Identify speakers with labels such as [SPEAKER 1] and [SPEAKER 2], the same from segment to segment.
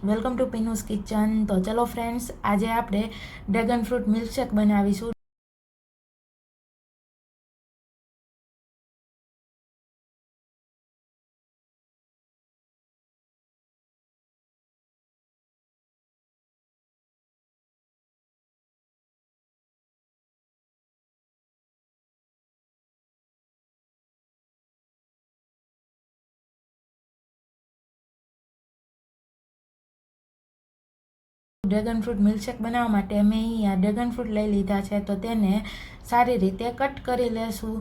[SPEAKER 1] Welcome to પીનુસ kitchen તો ચલો friends આજે આપણે ડ્રેગન ફ્રૂટ મિલ્કશેક બનાવીશું. ડ્રેગન ફ્રૂટ મિલ્કશેક બનાવવા માટે મેં અહીંયા ડ્રેગન ફ્રૂટ લઈ લીધા છે, તો તેને સારી રીતે કટ કરી લેશું.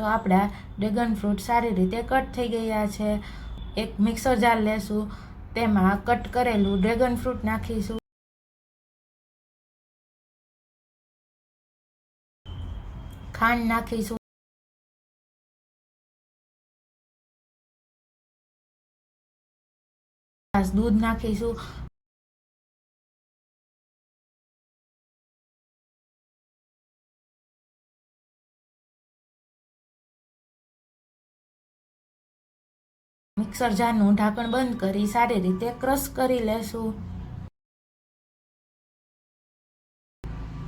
[SPEAKER 1] તો આપણા ડ્રેગન ફ્રૂટ સારી રીતે કટ થઈ ગયા છે. એક મિક્સર જાર લેશું, તેમાં કટ કરેલું ડ્રેગન ફ્રૂટ નાખીશું. ખાંડ નાખીશું. દૂધ નાખીશું. મિક્સર જારનું ઢાંકણ બંધ કરી સારી રીતે ક્રશ કરી લેશું.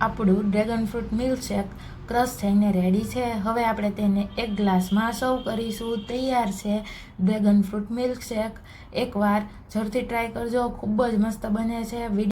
[SPEAKER 1] આપણું ડ્રેગન ફ્રૂટ મિલ્કશેક ક્રશ થઈને રેડી છે. હવે આપણે તેને એક ગ્લાસમાં સર્વ કરીશું. તૈયાર છે ડ્રેગન ફ્રૂટ મિલ્કશેક. એકવાર જરૂરથી ટ્રાય કરજો. ખૂબ જ મસ્ત બને છે.